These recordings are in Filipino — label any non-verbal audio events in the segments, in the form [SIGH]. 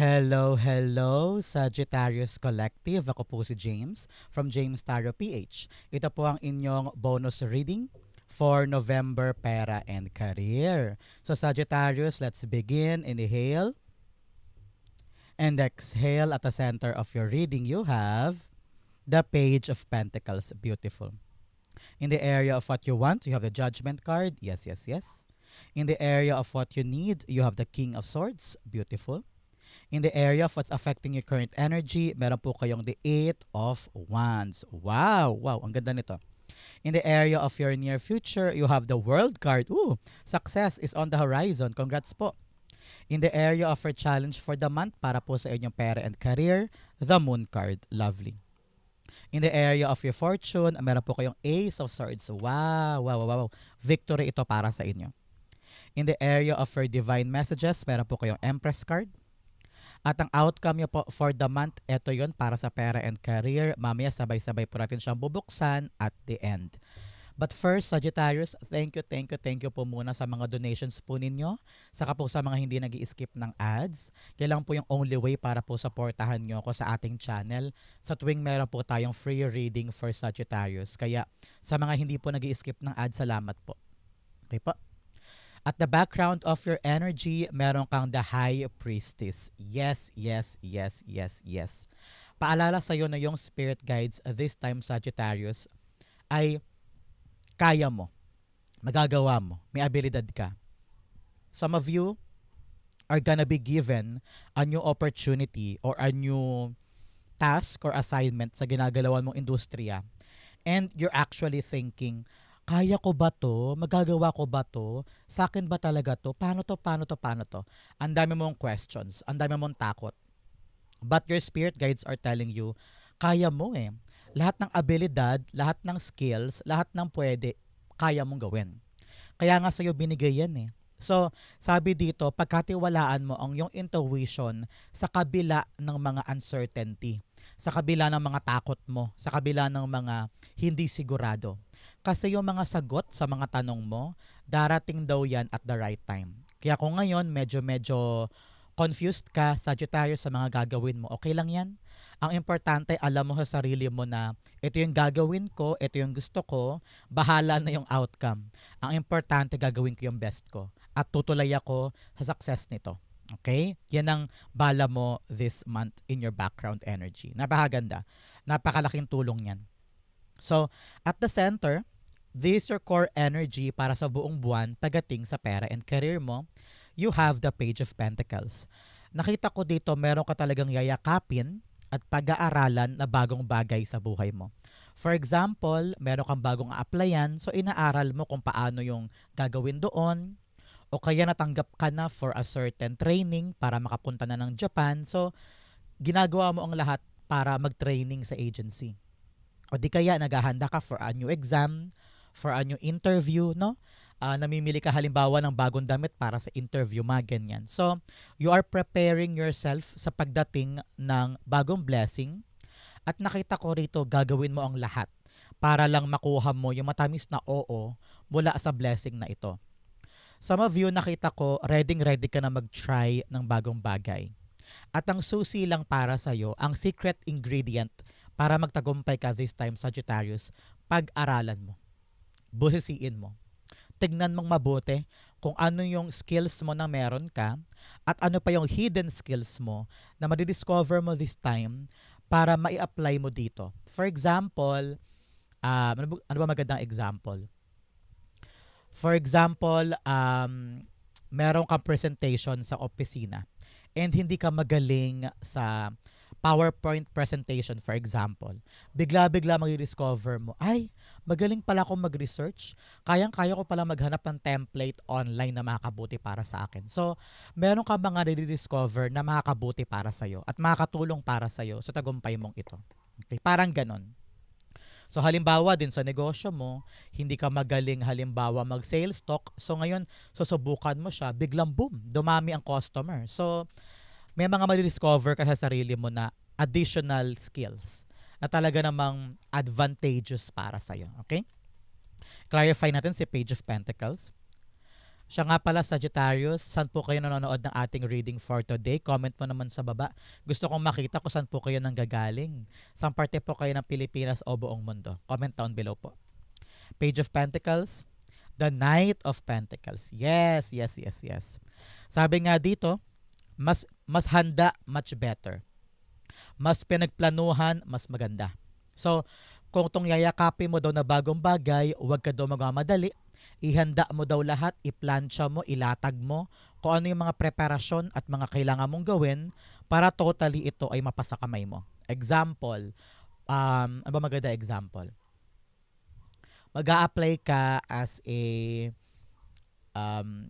Hello, hello, Sagittarius Collective. Ako po si James from James Tarot PH. Ito po ang inyong bonus reading for November Pera and Career. So Sagittarius, let's begin. Inhale. And exhale at the center of your reading, you have the Page of Pentacles. Beautiful. In the area of what you want, you have the Judgment card. Yes, yes, yes. In the area of what you need, you have the King of Swords. Beautiful. In the area of what's affecting your current energy, meron po kayong the Eight of Wands. Wow! Wow, ang ganda nito. In the area of your near future, you have the World card. Ooh, success is on the horizon. Congrats po. In the area of your challenge for the month, para po sa inyong pera and career, the Moon card. Lovely. In the area of your fortune, meron po kayong Ace of Swords. Wow, wow, wow, wow. Victory ito para sa inyo. In the area of your divine messages, meron po kayong Empress card. At ang outcome nyo po for the month, ito yon para sa pera and career. Mamaya sabay-sabay po natin siyang bubuksan at the end. But first, Sagittarius, thank you, thank you, thank you po muna sa mga donations po ninyo. Saka po sa mga hindi nag skip ng ads. Kailang po yung only way para po supportahan nyo ako sa ating channel. Sa tuwing meron po tayong free reading for Sagittarius. Kaya sa mga hindi po nag skip ng ads, salamat po. Okay po? At the background of your energy, meron kang the High Priestess. Yes, yes, yes, yes, yes. Paalala sa'yo na yung spirit guides this time, Sagittarius, ay kaya mo. Magagawa mo. May abilidad ka. Some of you are gonna be given a new opportunity or a new task or assignment sa ginagalawan mong industriya. And you're actually thinking, kaya ko ba to? Magagawa ko ba to? Sa akin ba talaga to? Paano to? Paano to? Paano to? Ang dami mong questions. Ang dami mong takot. But your spirit guides are telling you, kaya mo eh. Lahat ng abilidad, lahat ng skills, lahat ng pwede, kaya mong gawin. Kaya nga sa'yo binigay yan eh. So, sabi dito, pagkatiwalaan mo ang yung intuition sa kabila ng mga uncertainty, sa kabila ng mga takot mo, sa kabila ng mga hindi sigurado. Kasi yung mga sagot sa mga tanong mo, darating daw yan at the right time. Kaya kung ngayon medyo-medyo confused ka, Sagittarius, sa mga gagawin mo, okay lang yan. Ang importante, alam mo sa sarili mo na ito yung gagawin ko, ito yung gusto ko, bahala na yung outcome. Ang importante, gagawin ko yung best ko. At tutulay ako sa success nito. Okay? Yan ang bala mo this month in your background energy. Napakaganda. Napakalaking tulong yan. So, at the center, this is your core energy para sa buong buwan pagating sa pera and career mo. You have the Page of Pentacles. Nakita ko dito, meron ka talagang yayakapin at pag-aaralan na bagong bagay sa buhay mo. For example, meron kang bagong applyan, so inaaral mo kung paano yung gagawin doon, o kaya natanggap ka na for a certain training para makapunta na ng Japan. So, ginagawa mo ang lahat para mag-training sa agency. O di kaya naghahanda ka for a new exam, for a new interview, no? Uh, namimili ka halimbawa ng bagong damit para sa interview, mga ganyan. So, you are preparing yourself sa pagdating ng bagong blessing at nakita ko rito gagawin mo ang lahat para lang makuha mo yung matamis na oo mula sa blessing na ito. Some of you nakita ko ready ready ka na mag-try ng bagong bagay. At ang susi lang para sa iyo, ang secret ingredient para magtagumpay ka this time, Sagittarius, pag-aralan mo. Busisiin mo. Tignan mong mabuti kung ano yung skills mo na meron ka at ano pa yung hidden skills mo na madidiscover mo this time para mai-apply mo dito. For example, ba, ano ba magandang example? For example, um, meron kang presentation sa opisina and hindi ka magaling sa PowerPoint presentation, for example, bigla-bigla mag-discover mo, ay, magaling pala akong mag-research. Kayang-kaya ko pala maghanap ng template online na makakabuti para sa akin. So, meron ka mga nadi-discover na makakabuti para sa'yo at makakatulong para sa'yo sa tagumpay mong ito. Okay? Parang ganon. So halimbawa din sa negosyo mo, hindi ka magaling halimbawa mag-sales talk. So ngayon, susubukan mo siya, biglang boom, dumami ang customer. So may mga madidiscover ka sa sarili mo na additional skills na talaga namang advantageous para sa'yo. Okay? Clarify natin si Page of Pentacles. Siya nga pala, Sagittarius, saan po kayo nanonood ng ating reading for today? Comment mo naman sa baba. Gusto kong makita kung saan po kayo nanggagaling. Saan parte po kayo ng Pilipinas o buong mundo? Comment down below po. Page of Pentacles, the Knight of Pentacles. Yes, yes, yes, yes. Sabi nga dito, mas mas handa, much better. Mas pinagplanuhan, mas maganda. So, kung tong yayakapin mo daw na bagong bagay, huwag ka daw magmamadali. Ihanda mo daw lahat, iplansya mo, ilatag mo kung ano yung mga preparasyon at mga kailangan mong gawin para totally ito ay mapasa kamay mo. Example, um, ano ba maganda example? mag apply ka as a um,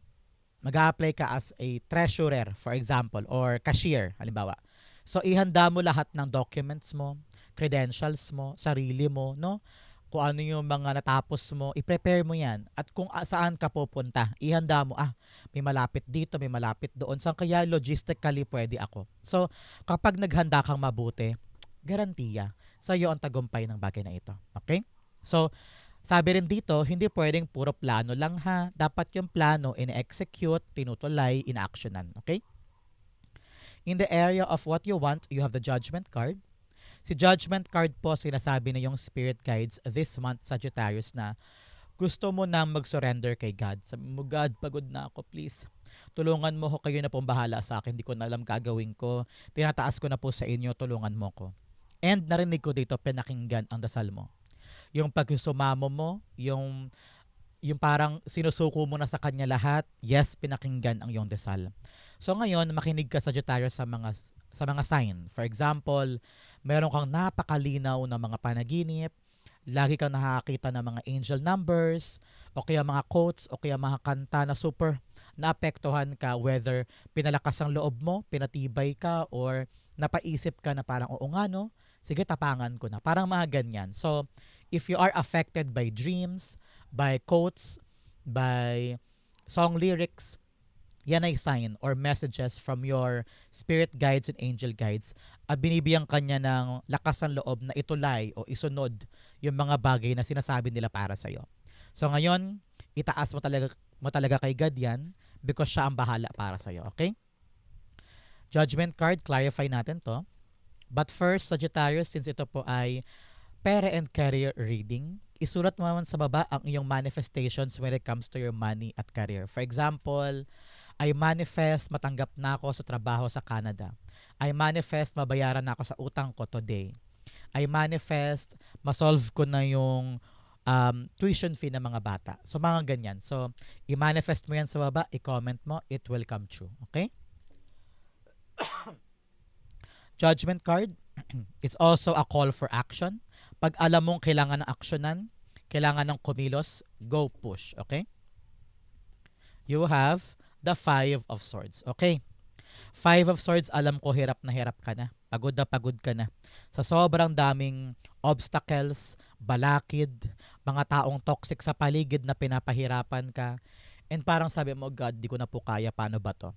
mag apply ka as a treasurer, for example, or cashier, halimbawa. So, ihanda mo lahat ng documents mo, credentials mo, sarili mo, no? Kung ano yung mga natapos mo, i-prepare mo yan. At kung a- saan ka pupunta, ihanda mo, ah, may malapit dito, may malapit doon. Saan kaya logistically pwede ako? So, kapag naghanda kang mabuti, garantiya, sa iyo ang tagumpay ng bagay na ito. Okay? So, sabi rin dito, hindi pwedeng puro plano lang ha. Dapat yung plano in-execute, tinutulay, in-actionan. Okay? In the area of what you want, you have the judgment card. Si judgment card po, sinasabi na yung spirit guides this month, Sagittarius, na gusto mo nang mag-surrender kay God. Sabi mo, God, pagod na ako, please. Tulungan mo ko, kayo na pong bahala sa akin. Hindi ko na alam gagawin ko. Tinataas ko na po sa inyo, tulungan mo ko. And narinig ko dito, pinakinggan ang dasal mo yung pagsusumamo mo, yung yung parang sinusuko mo na sa kanya lahat, yes, pinakinggan ang iyong dasal. So ngayon, makinig ka sa Sagittarius sa mga sa mga sign. For example, meron kang napakalinaw na mga panaginip, lagi kang nakakita ng mga angel numbers, o kaya mga quotes, o kaya mga kanta na super naapektuhan ka whether pinalakas ang loob mo, pinatibay ka, or napaisip ka na parang, oo nga no, sige tapangan ko na. Parang mga ganyan. So, if you are affected by dreams, by quotes, by song lyrics, yan ay sign or messages from your spirit guides and angel guides at binibiyang kanya ng lakas ng loob na itulay o isunod yung mga bagay na sinasabi nila para sa'yo. So ngayon, itaas mo talaga, mo talaga kay God yan because siya ang bahala para sa'yo. Okay? Judgment card, clarify natin to. But first, Sagittarius, since ito po ay pera and career reading, isulat mo naman sa baba ang iyong manifestations when it comes to your money at career. For example, I manifest matanggap na ako sa trabaho sa Canada. I manifest mabayaran na ako sa utang ko today. I manifest masolve ko na yung um, tuition fee ng mga bata. So mga ganyan. So i-manifest mo yan sa baba, i-comment mo, it will come true. Okay? [COUGHS] Judgment card, [COUGHS] it's also a call for action pag alam mong kailangan ng aksyonan, kailangan ng kumilos, go push, okay? You have the Five of Swords, okay? Five of Swords, alam ko hirap na hirap ka na. Pagod na pagod ka na. Sa sobrang daming obstacles, balakid, mga taong toxic sa paligid na pinapahirapan ka. And parang sabi mo, God, di ko na po kaya, paano ba to?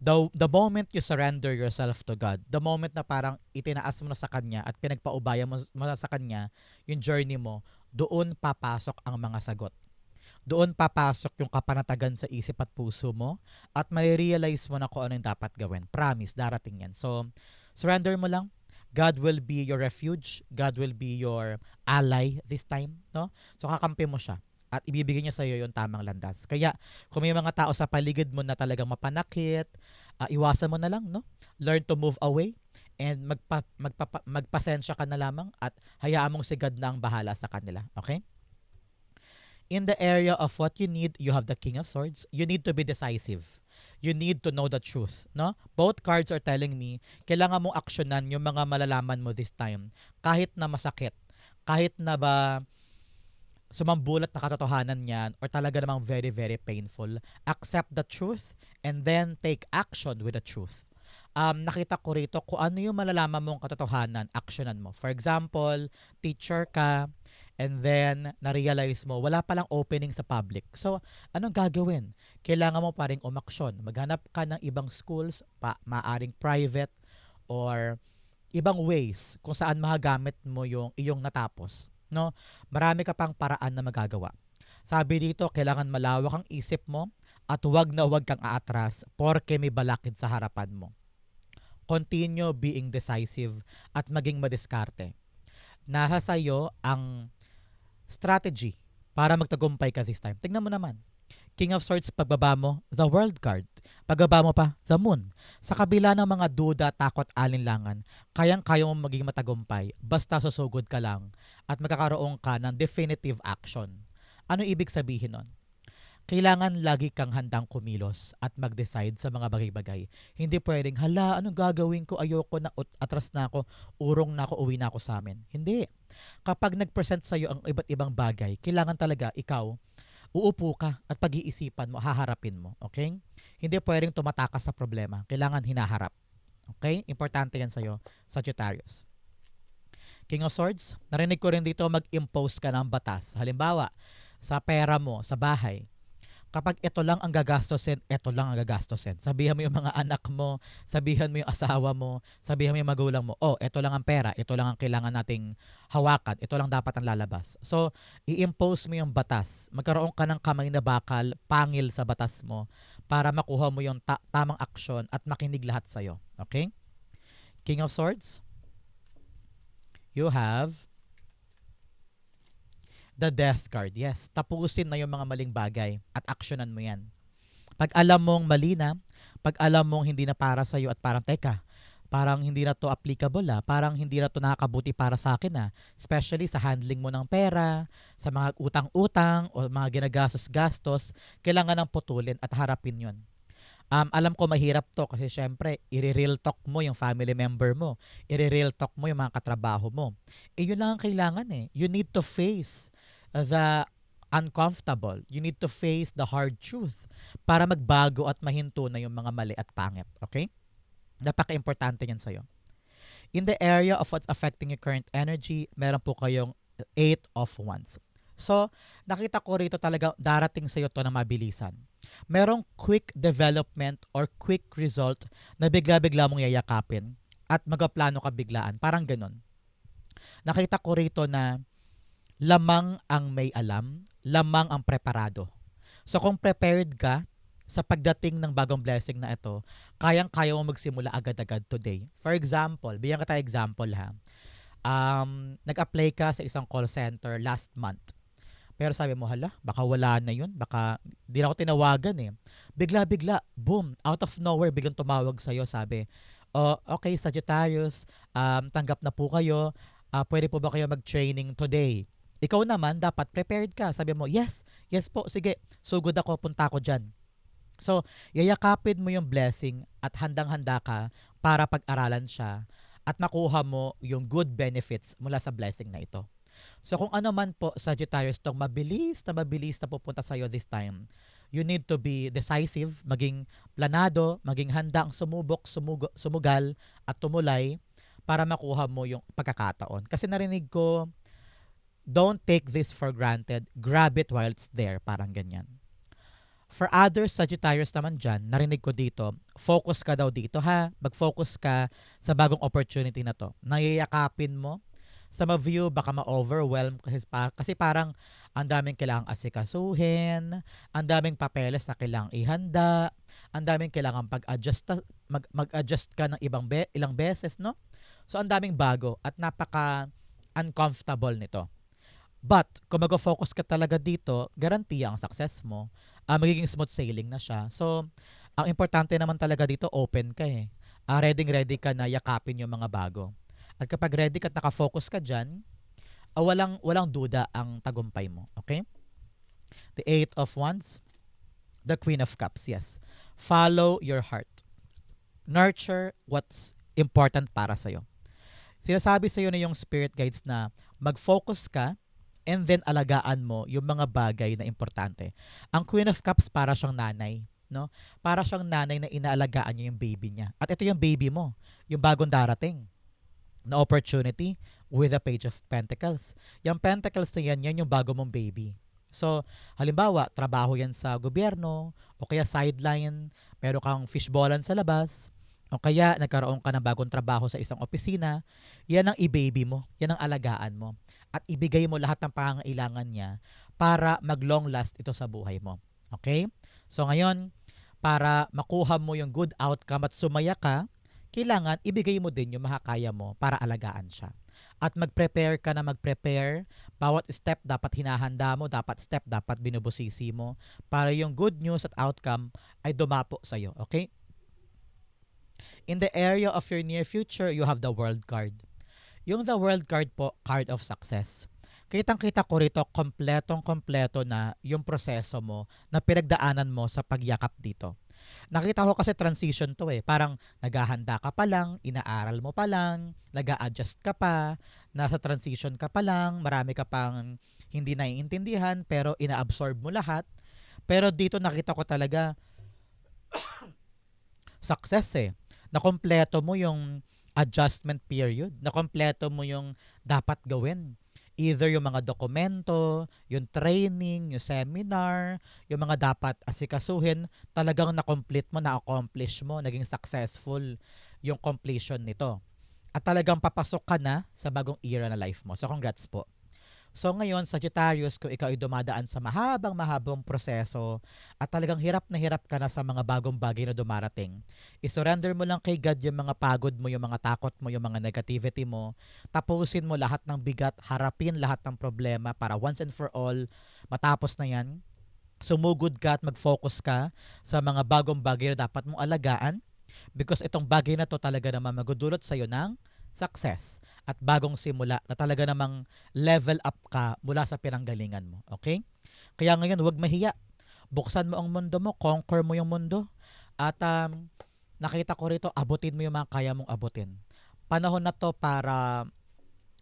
The, the moment you surrender yourself to God, the moment na parang itinaas mo na sa Kanya at pinagpaubaya mo, na sa Kanya yung journey mo, doon papasok ang mga sagot. Doon papasok yung kapanatagan sa isip at puso mo at marirealize mo na kung ano yung dapat gawin. Promise, darating yan. So, surrender mo lang. God will be your refuge. God will be your ally this time. No? So, kakampi mo siya at ibibigay niya sa iyo yung tamang landas. Kaya kung may mga tao sa paligid mo na talagang mapanakit, uh, iwasan mo na lang, no? Learn to move away and magpa, magpa, magpasensya ka na lamang at hayaan mong sigad na ang bahala sa kanila. Okay? In the area of what you need, you have the King of Swords. You need to be decisive. You need to know the truth, no? Both cards are telling me, kailangan mong aksyonan yung mga malalaman mo this time. Kahit na masakit, kahit na ba sumambulat na katotohanan niyan or talaga namang very, very painful, accept the truth and then take action with the truth. Um, nakita ko rito kung ano yung malalaman mong katotohanan, actionan mo. For example, teacher ka, and then na-realize mo, wala palang opening sa public. So, anong gagawin? Kailangan mo pa rin umaksyon. Maghanap ka ng ibang schools, pa, maaring private, or ibang ways kung saan magamit mo yung iyong natapos no? Marami ka pang paraan na magagawa. Sabi dito, kailangan malawak ang isip mo at huwag na huwag kang aatras porke may balakid sa harapan mo. Continue being decisive at maging madiskarte. Nasa sa'yo ang strategy para magtagumpay ka this time. Tingnan mo naman. King of Swords, pagbaba mo, the world card. Pagbaba mo pa, the moon. Sa kabila ng mga duda, takot, alinlangan, kayang-kaya mo maging matagumpay basta susugod ka lang at magkakaroon ka ng definitive action. Ano ibig sabihin nun? Kailangan lagi kang handang kumilos at mag-decide sa mga bagay-bagay. Hindi pwedeng, hala, anong gagawin ko? Ayoko na, atras na ako, urong na ako, uwi na ako sa amin. Hindi. Kapag nag-present sa'yo ang iba't ibang bagay, kailangan talaga ikaw, uupo ka at pag-iisipan mo, haharapin mo. Okay? Hindi pwedeng tumatakas sa problema. Kailangan hinaharap. Okay? Importante yan sa'yo, Sagittarius. King of Swords, narinig ko rin dito mag-impose ka ng batas. Halimbawa, sa pera mo, sa bahay, kapag ito lang ang gagastosin, ito lang ang gagastosin. Sabihan mo yung mga anak mo, sabihan mo yung asawa mo, sabihan mo yung magulang mo, oh, ito lang ang pera, ito lang ang kailangan nating hawakan, ito lang dapat ang lalabas. So, i-impose mo yung batas. Magkaroon ka ng kamay na bakal, pangil sa batas mo para makuha mo yung ta- tamang aksyon at makinig lahat sa'yo. Okay? King of Swords, you have the death card. Yes, tapusin na yung mga maling bagay at aksyonan mo yan. Pag alam mong mali na, pag alam mong hindi na para sa'yo at parang, teka, parang hindi na to applicable ah, parang hindi na to nakakabuti para sa akin ah. Especially sa handling mo ng pera, sa mga utang-utang o mga ginagastos-gastos, kailangan ng putulin at harapin yon. Um, alam ko mahirap to kasi syempre, i-real talk mo yung family member mo. I-real talk mo yung mga katrabaho mo. Eh, yun lang ang kailangan eh. You need to face the uncomfortable. You need to face the hard truth para magbago at mahinto na yung mga mali at pangit. Okay? Napaka-importante yan sa'yo. In the area of what's affecting your current energy, meron po kayong eight of wands. So, nakita ko rito talaga darating sa'yo to na mabilisan. Merong quick development or quick result na bigla-bigla mong yayakapin at magaplano ka biglaan. Parang ganun. Nakita ko rito na lamang ang may alam, lamang ang preparado. So kung prepared ka sa pagdating ng bagong blessing na ito, kayang-kaya mo magsimula agad-agad today. For example, bigyan ka tayo example ha. Um, nag-apply ka sa isang call center last month. Pero sabi mo, hala, baka wala na yun. Baka di na ako tinawagan eh. Bigla-bigla, boom, out of nowhere, biglang tumawag sa'yo, sabi, oh, okay, Sagittarius, um, tanggap na po kayo. Uh, pwede po ba kayo mag-training today? Ikaw naman, dapat prepared ka. Sabi mo, yes, yes po, sige, sugod ako, punta ako dyan. So, yayakapin mo yung blessing at handang-handa ka para pag-aralan siya at makuha mo yung good benefits mula sa blessing na ito. So kung ano man po Sagittarius tong mabilis na mabilis na pupunta sa iyo this time, you need to be decisive, maging planado, maging handang sumubok, sumug- sumugal at tumulay para makuha mo yung pagkakataon. Kasi narinig ko, don't take this for granted, grab it while it's there, parang ganyan. For others, Sagittarius naman dyan, narinig ko dito, focus ka daw dito ha, mag-focus ka sa bagong opportunity na to. Nayayakapin mo, sa ma-view, baka ma-overwhelm kasi, kasi parang ang daming kailangang asikasuhin, ang daming papeles na kailangang ihanda, ang daming kailangang pag-adjust, mag, mag-adjust ka ng ibang be, ilang beses, no? So, ang daming bago at napaka uncomfortable nito. But, kung mag-focus ka talaga dito, garantiya ang success mo. Uh, magiging smooth sailing na siya. So, ang importante naman talaga dito, open ka eh. Uh, ready-ready ka na yakapin yung mga bago. At kapag ready ka at nakafocus ka dyan, uh, walang, walang duda ang tagumpay mo. Okay? The Eight of Wands, the Queen of Cups, yes. Follow your heart. Nurture what's important para sa'yo. Sinasabi sa'yo na yung spirit guides na mag-focus ka and then alagaan mo yung mga bagay na importante. Ang Queen of Cups para siyang nanay, no? Para siyang nanay na inaalagaan niya yung baby niya. At ito yung baby mo, yung bagong darating na opportunity with a page of pentacles. Yung pentacles na yan, yan yung bago mong baby. So, halimbawa, trabaho yan sa gobyerno, o kaya sideline, pero kang fishballan sa labas, o kaya nagkaroon ka ng bagong trabaho sa isang opisina, yan ang i-baby mo, yan ang alagaan mo. At ibigay mo lahat ng pangangailangan niya para mag-long last ito sa buhay mo. Okay? So ngayon, para makuha mo yung good outcome at sumaya ka, kailangan ibigay mo din yung makakaya mo para alagaan siya. At mag-prepare ka na mag-prepare. Bawat step dapat hinahanda mo, dapat step dapat binubusisi mo para yung good news at outcome ay dumapo sa'yo. Okay? In the area of your near future, you have the world card. Yung the world card po, card of success. Kitang-kita ko rito, kompletong-kompleto na yung proseso mo na pinagdaanan mo sa pagyakap dito. Nakita ko kasi transition to eh. Parang naghahanda ka pa lang, inaaral mo pa lang, nag adjust ka pa, nasa transition ka pa lang, marami ka pang hindi naiintindihan pero ina-absorb mo lahat. Pero dito nakita ko talaga [COUGHS] success eh. Nakompleto mo yung adjustment period. Nakompleto mo yung dapat gawin. Either yung mga dokumento, yung training, yung seminar, yung mga dapat asikasuhin, talagang na-complete mo, na-accomplish mo, naging successful yung completion nito. At talagang papasok ka na sa bagong era na life mo. So congrats po. So ngayon, Sagittarius, kung ikaw ay dumadaan sa mahabang mahabang proseso at talagang hirap na hirap ka na sa mga bagong bagay na dumarating, isurrender mo lang kay God yung mga pagod mo, yung mga takot mo, yung mga negativity mo. Tapusin mo lahat ng bigat, harapin lahat ng problema para once and for all, matapos na yan, sumugod ka at mag-focus ka sa mga bagong bagay na dapat mong alagaan because itong bagay na to talaga naman magudulot sa'yo ng success at bagong simula na talaga namang level up ka mula sa pinanggalingan mo. Okay? Kaya ngayon, huwag mahiya. Buksan mo ang mundo mo, conquer mo yung mundo. At um, nakita ko rito, abutin mo yung mga kaya mong abutin. Panahon na to para,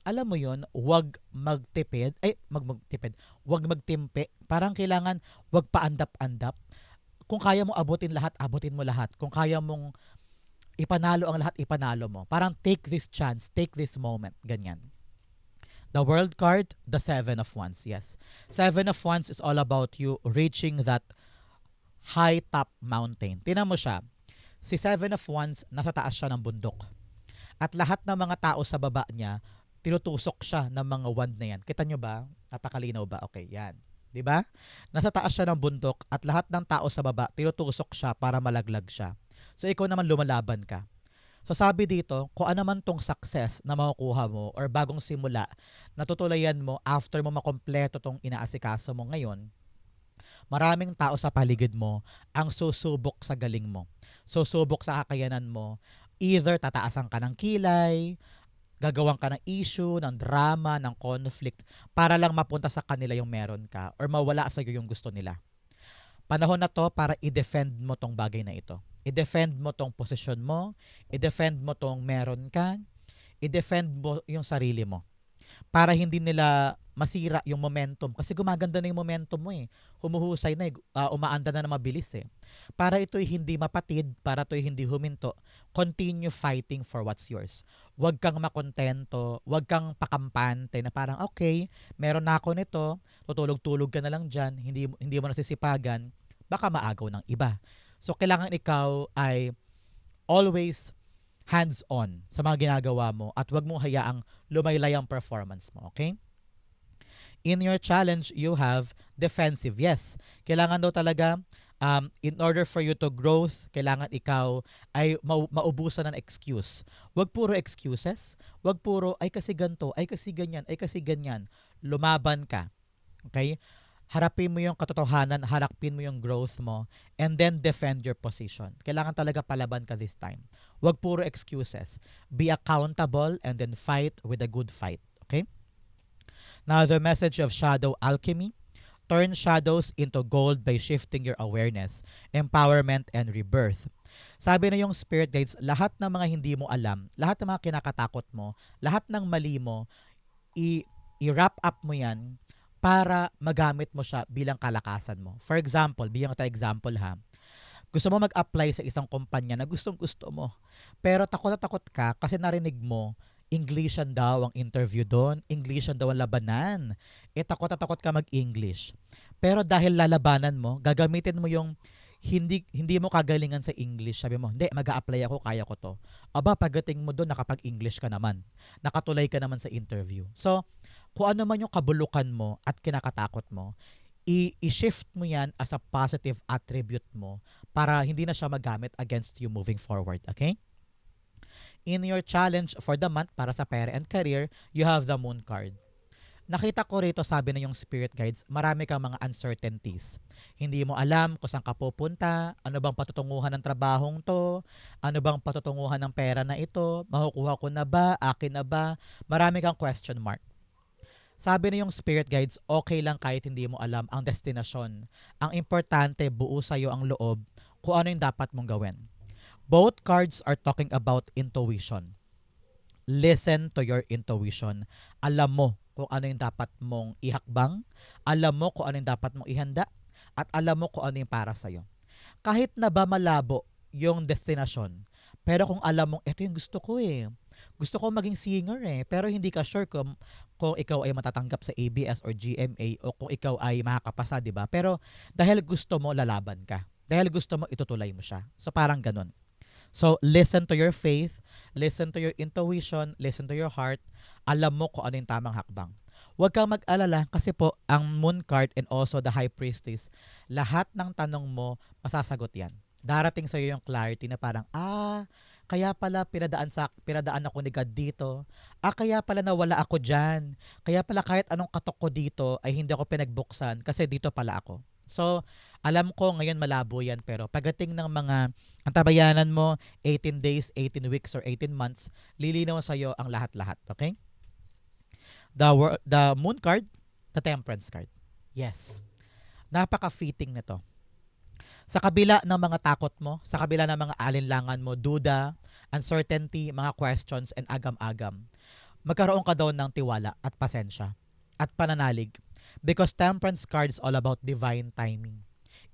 alam mo yon wag magtipid, ay, mag magtipid, wag magtimpe. Parang kailangan, wag paandap-andap. Kung kaya mo abutin lahat, abutin mo lahat. Kung kaya mong ipanalo ang lahat, ipanalo mo. Parang take this chance, take this moment, ganyan. The world card, the seven of wands, yes. Seven of wands is all about you reaching that high top mountain. Tinan mo siya, si seven of wands, nasa taas siya ng bundok. At lahat ng mga tao sa baba niya, tinutusok siya ng mga wand na yan. Kita nyo ba? Napakalinaw ba? Okay, yan. 'di ba? Nasa taas siya ng bundok at lahat ng tao sa baba tinutusok siya para malaglag siya. So ikaw naman lumalaban ka. So sabi dito, kung ano man tong success na makukuha mo or bagong simula, natutulayan mo after mo makompleto tong inaasikaso mo ngayon, maraming tao sa paligid mo ang susubok sa galing mo. Susubok sa kakayanan mo. Either tataasan ka ng kilay, gagawan ka ng issue, ng drama, ng conflict para lang mapunta sa kanila yung meron ka or mawala sa iyo yung gusto nila. Panahon na to para i-defend mo tong bagay na ito i-defend mo tong posisyon mo, i-defend mo tong meron ka, i-defend mo yung sarili mo. Para hindi nila masira yung momentum. Kasi gumaganda na yung momentum mo eh. Humuhusay na, uh, umaanda na na mabilis eh. Para ito'y hindi mapatid, para ito'y hindi huminto, continue fighting for what's yours. Huwag kang makontento, huwag kang pakampante na parang, okay, meron na ako nito, tutulog-tulog ka na lang dyan, hindi, hindi mo nasisipagan, baka maagaw ng iba. So, kailangan ikaw ay always hands-on sa mga ginagawa mo at huwag mong hayaang lumaylay ang performance mo, okay? In your challenge, you have defensive. Yes, kailangan daw talaga um, in order for you to growth, kailangan ikaw ay ma- maubusan ng excuse. Huwag puro excuses. Huwag puro, ay kasi ganto, ay kasi ganyan, ay kasi ganyan. Lumaban ka. Okay? Harapin mo yung katotohanan, harapin mo yung growth mo, and then defend your position. Kailangan talaga palaban ka this time. Huwag puro excuses. Be accountable and then fight with a good fight. Okay? Now, the message of shadow alchemy. Turn shadows into gold by shifting your awareness, empowerment, and rebirth. Sabi na yung spirit guides, lahat ng mga hindi mo alam, lahat ng mga kinakatakot mo, lahat ng mali mo, i- i-wrap up mo yan para magamit mo siya bilang kalakasan mo. For example, bigyan kita example ha. Gusto mo mag-apply sa isang kumpanya na gustong gusto mo. Pero takot na takot ka kasi narinig mo, Englishan daw ang interview doon, Englishan daw ang labanan. E takot na takot ka mag-English. Pero dahil lalabanan mo, gagamitin mo yung hindi hindi mo kagalingan sa English. Sabi mo, hindi, mag apply ako, kaya ko to. Aba, pagdating mo doon, nakapag-English ka naman. Nakatulay ka naman sa interview. So, kung ano man yung kabulukan mo at kinakatakot mo, i-shift mo yan as a positive attribute mo para hindi na siya magamit against you moving forward. Okay? In your challenge for the month para sa pera and career, you have the moon card. Nakita ko rito, sabi na yung spirit guides, marami kang mga uncertainties. Hindi mo alam kung saan ka pupunta, ano bang patutunguhan ng trabahong to, ano bang patutunguhan ng pera na ito, makukuha ko na ba, akin na ba, marami kang question mark. Sabi na yung spirit guides, okay lang kahit hindi mo alam ang destinasyon. Ang importante, buo sa'yo ang loob kung ano yung dapat mong gawin. Both cards are talking about intuition. Listen to your intuition. Alam mo kung ano yung dapat mong ihakbang, alam mo kung ano yung dapat mong ihanda, at alam mo kung ano yung para sa'yo. Kahit na ba malabo yung destinasyon, pero kung alam mong, ito yung gusto ko eh. Gusto ko maging singer eh, pero hindi ka sure kung, kung ikaw ay matatanggap sa ABS or GMA o kung ikaw ay makakapasa, di ba? Pero dahil gusto mo, lalaban ka. Dahil gusto mo, itutulay mo siya. So parang ganun. So, listen to your faith, listen to your intuition, listen to your heart. Alam mo kung ano yung tamang hakbang. Huwag kang mag-alala kasi po ang moon card and also the high priestess, lahat ng tanong mo, masasagot yan. Darating sa iyo yung clarity na parang, ah, kaya pala pinadaan, sa, pinadaan ako ni God dito. Ah, kaya pala nawala ako dyan. Kaya pala kahit anong katok ko dito ay hindi ako pinagbuksan kasi dito pala ako. So, alam ko ngayon malabo yan pero pagdating ng mga antabayanan mo 18 days, 18 weeks or 18 months, lilinaw sa iyo ang lahat-lahat, okay? The the moon card, the temperance card. Yes. Napaka-fitting nito. Sa kabila ng mga takot mo, sa kabila ng mga alinlangan mo, duda, uncertainty, mga questions and agam-agam, magkaroon ka daw ng tiwala at pasensya at pananalig because temperance card is all about divine timing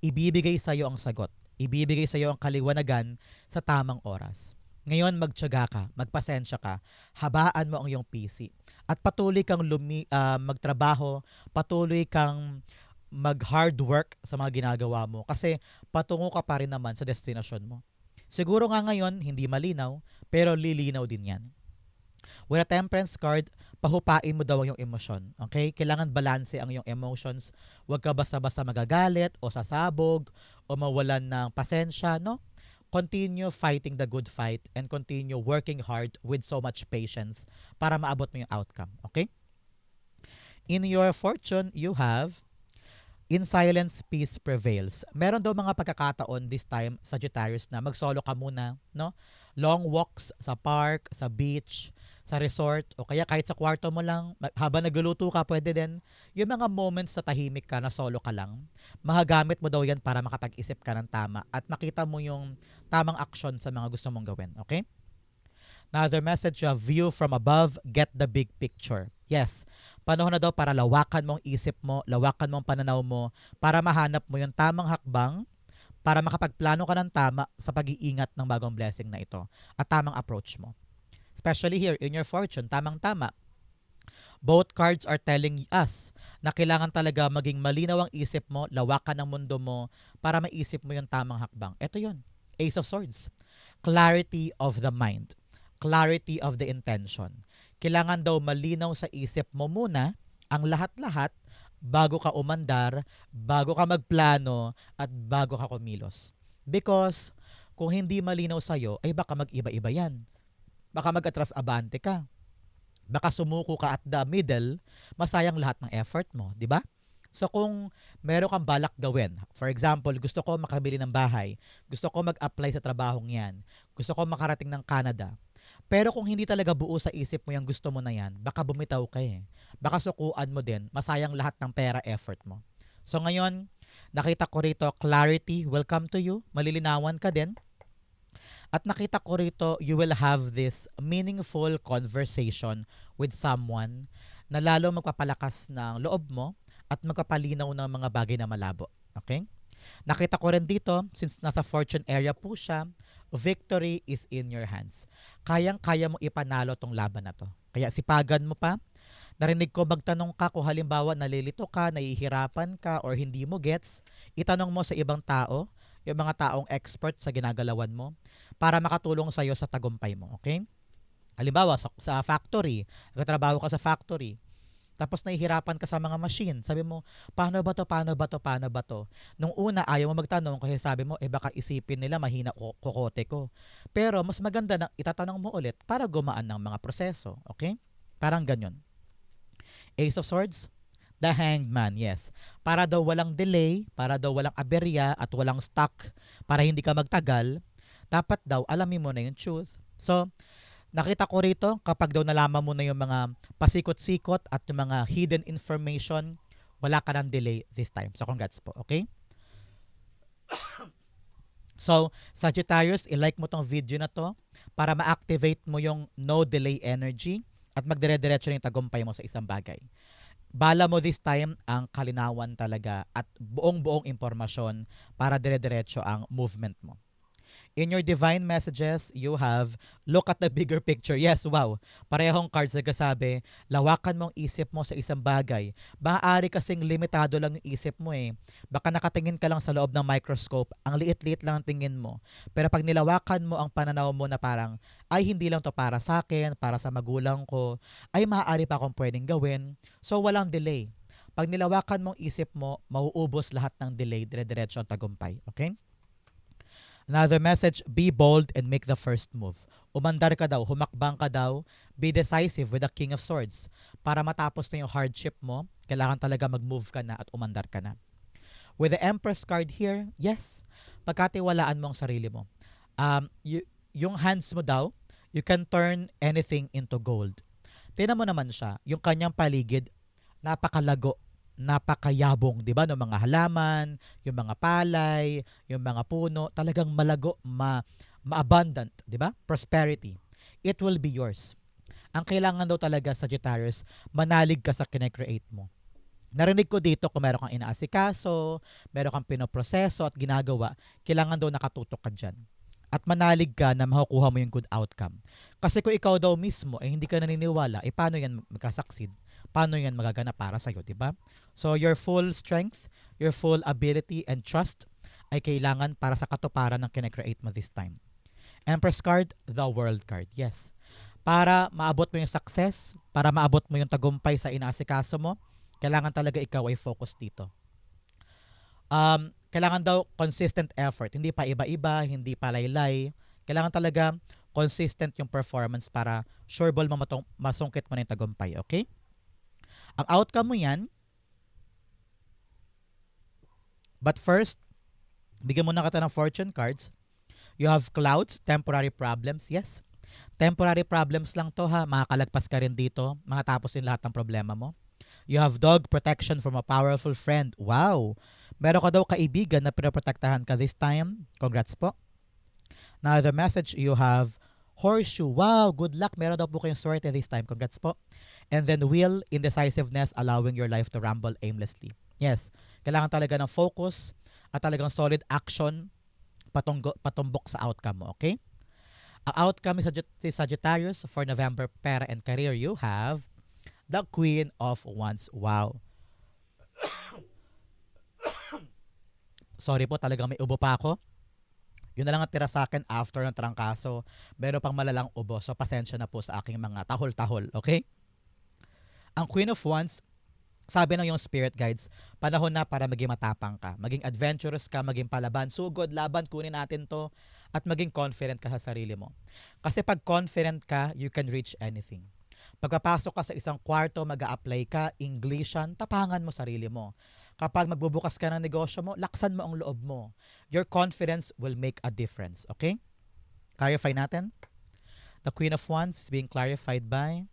ibibigay sa iyo ang sagot. Ibibigay sa iyo ang kaliwanagan sa tamang oras. Ngayon, magtyaga ka, magpasensya ka, habaan mo ang iyong PC. At patuloy kang lumi, uh, magtrabaho, patuloy kang mag-hard work sa mga ginagawa mo kasi patungo ka pa rin naman sa destinasyon mo. Siguro nga ngayon, hindi malinaw, pero lilinaw din yan. With a temperance card, pahupain mo daw ang iyong emosyon. Okay? Kailangan balanse ang iyong emotions. Huwag ka basta-basta magagalit o sasabog o mawalan ng pasensya, no? Continue fighting the good fight and continue working hard with so much patience para maabot mo yung outcome. Okay? In your fortune, you have In silence, peace prevails. Meron daw mga pagkakataon this time, Sagittarius, na mag-solo ka muna, no? Long walks sa park, sa beach, sa resort, o kaya kahit sa kwarto mo lang, habang nagluluto ka, pwede din. Yung mga moments na tahimik ka, na solo ka lang, mahagamit mo daw yan para makapag-isip ka ng tama at makita mo yung tamang action sa mga gusto mong gawin. Okay? Another message, uh, view from above, get the big picture. Yes, panahon na daw para lawakan mong isip mo, lawakan mong pananaw mo, para mahanap mo yung tamang hakbang, para makapagplano ka ng tama sa pag-iingat ng bagong blessing na ito at tamang approach mo. Especially here in your fortune, tamang-tama. Both cards are telling us na kailangan talaga maging malinaw ang isip mo, lawakan ang mundo mo para maisip mo yung tamang hakbang. Ito yun, Ace of Swords. Clarity of the mind. Clarity of the intention kailangan daw malinaw sa isip mo muna ang lahat-lahat bago ka umandar, bago ka magplano, at bago ka kumilos. Because kung hindi malinaw sa'yo, ay baka mag-iba-iba yan. Baka mag-atras abante ka. Baka sumuko ka at the middle, masayang lahat ng effort mo, di ba? So kung meron kang balak gawin, for example, gusto ko makabili ng bahay, gusto ko mag-apply sa trabahong yan, gusto ko makarating ng Canada, pero kung hindi talaga buo sa isip mo yung gusto mo na yan, baka bumitaw ka eh. Baka sukuan mo din, masayang lahat ng pera effort mo. So ngayon, nakita ko rito, clarity will come to you, malilinawan ka din. At nakita ko rito, you will have this meaningful conversation with someone na lalo magpapalakas ng loob mo at magpapalinaw ng mga bagay na malabo. Okay? Nakita ko rin dito, since nasa fortune area po siya, victory is in your hands. Kayang-kaya mo ipanalo tong laban na to. Kaya sipagan mo pa. Narinig ko magtanong ka kung halimbawa nalilito ka, nahihirapan ka, or hindi mo gets, itanong mo sa ibang tao, yung mga taong expert sa ginagalawan mo, para makatulong sa iyo sa tagumpay mo. Okay? Halimbawa, sa, sa factory, nagtatrabaho ka sa factory, tapos nahihirapan ka sa mga machine. Sabi mo, paano ba to, paano ba to, paano ba to? Nung una, ayaw mo magtanong kasi sabi mo, eh baka isipin nila mahina ko kokote ko. Pero mas maganda na itatanong mo ulit para gumaan ng mga proseso. Okay? Parang ganyan. Ace of Swords, The Hanged Man, yes. Para daw walang delay, para daw walang aberya at walang stuck, para hindi ka magtagal, dapat daw alamin mo na yung truth. So, nakita ko rito kapag daw nalaman mo na yung mga pasikot-sikot at yung mga hidden information, wala ka ng delay this time. So, congrats po, okay? [COUGHS] So, Sagittarius, i-like mo tong video na to para ma-activate mo yung no delay energy at magdire-diretso na yung tagumpay mo sa isang bagay. Bala mo this time ang kalinawan talaga at buong-buong impormasyon para dire-diretso ang movement mo. In your divine messages, you have look at the bigger picture. Yes, wow. Parehong cards nagsasabi, lawakan mong isip mo sa isang bagay. Maaari kasing limitado lang yung isip mo eh. Baka nakatingin ka lang sa loob ng microscope, ang liit-liit lang ang tingin mo. Pero pag nilawakan mo ang pananaw mo na parang, ay hindi lang to para sa akin, para sa magulang ko, ay maaari pa akong pwedeng gawin. So walang delay. Pag nilawakan mong isip mo, mauubos lahat ng delay, dire-diretso ang tagumpay. Okay? Another message, be bold and make the first move. Umandar ka daw, humakbang ka daw, be decisive with the King of Swords. Para matapos na yung hardship mo, kailangan talaga mag-move ka na at umandar ka na. With the Empress card here, yes, pagkatiwalaan mo ang sarili mo. Um, y- yung hands mo daw, you can turn anything into gold. Tingnan mo naman siya, yung kanyang paligid, napakalago napakayabong, 'di ba, ng mga halaman, yung mga palay, yung mga puno, talagang malago, ma ma-abundant, 'di ba? Prosperity. It will be yours. Ang kailangan daw talaga Sagittarius, manalig ka sa kine-create mo. Narinig ko dito kung meron kang inaasikaso, meron kang pinoproseso at ginagawa, kailangan daw nakatutok ka dyan. At manalig ka na makukuha mo yung good outcome. Kasi kung ikaw daw mismo eh, hindi ka naniniwala, eh paano yan magkasucceed? Paano yan magagana para sa'yo, di ba? So your full strength, your full ability and trust ay kailangan para sa katuparan ng kine-create mo this time. Empress card, the world card. Yes. Para maabot mo yung success, para maabot mo yung tagumpay sa inaasikaso mo, kailangan talaga ikaw ay focus dito. Um, kailangan daw consistent effort. Hindi pa iba-iba, hindi pa laylay. Kailangan talaga consistent yung performance para sure ball mo matong, masungkit mo na yung tagumpay. Okay? Ang outcome mo yan, but first, bigyan mo na kita ng fortune cards. You have clouds, temporary problems. Yes. Temporary problems lang to ha. Makakalagpas ka rin dito. Makatapos din lahat ng problema mo. You have dog protection from a powerful friend. Wow! Meron ka daw kaibigan na pinoprotektahan ka this time. Congrats po. Now, the message you have horseshoe. Wow! Good luck. Meron daw po kayong swerte this time. Congrats po. And then will, indecisiveness, allowing your life to ramble aimlessly. Yes. Kailangan talaga ng focus at talagang solid action patunggo, patumbok sa outcome mo. Okay? Ang outcome ni Sagittarius for November pera and career, you have the Queen of Wands. Wow. [COUGHS] Sorry po, talagang may ubo pa ako. Yun na lang ang tira sa akin after ng trangkaso. Meron pang malalang ubo. So, pasensya na po sa aking mga tahol-tahol. Okay? Ang Queen of Wands, sabi ng yung spirit guides, panahon na para maging matapang ka. Maging adventurous ka, maging palaban. Sugod, laban, kunin natin to. At maging confident ka sa sarili mo. Kasi pag confident ka, you can reach anything. Pagpapasok ka sa isang kwarto, mag apply ka, Englishan, tapangan mo sarili mo. Kapag magbubukas ka ng negosyo mo, laksan mo ang loob mo. Your confidence will make a difference. Okay? Clarify natin. The Queen of Wands is being clarified by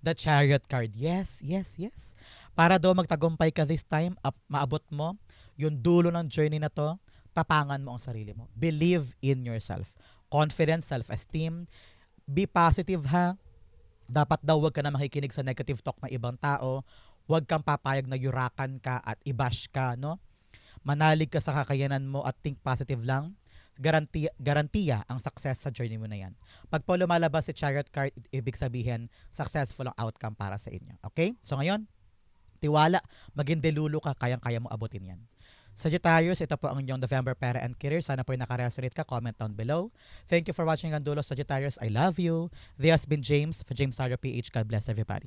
the Chariot card. Yes, yes, yes. Para daw magtagumpay ka this time, up, maabot mo yung dulo ng journey na to, tapangan mo ang sarili mo. Believe in yourself. Confidence, self-esteem. Be positive ha. Dapat daw wag ka na makikinig sa negative talk ng ibang tao. Huwag kang papayag na yurakan ka at ibash ka, no? Manalig ka sa kakayanan mo at think positive lang garantiya, garantiya ang success sa journey mo na yan. Pag po lumalabas si Chariot card, ibig sabihin, successful ang outcome para sa inyo. Okay? So ngayon, tiwala, maging delulu ka, kayang-kaya mo abutin yan. Sagittarius, ito po ang inyong November Para and Career. Sana po nakaresonate ka. Comment down below. Thank you for watching Gandulo Sagittarius. I love you. This has been James for James Saro PH. God bless everybody.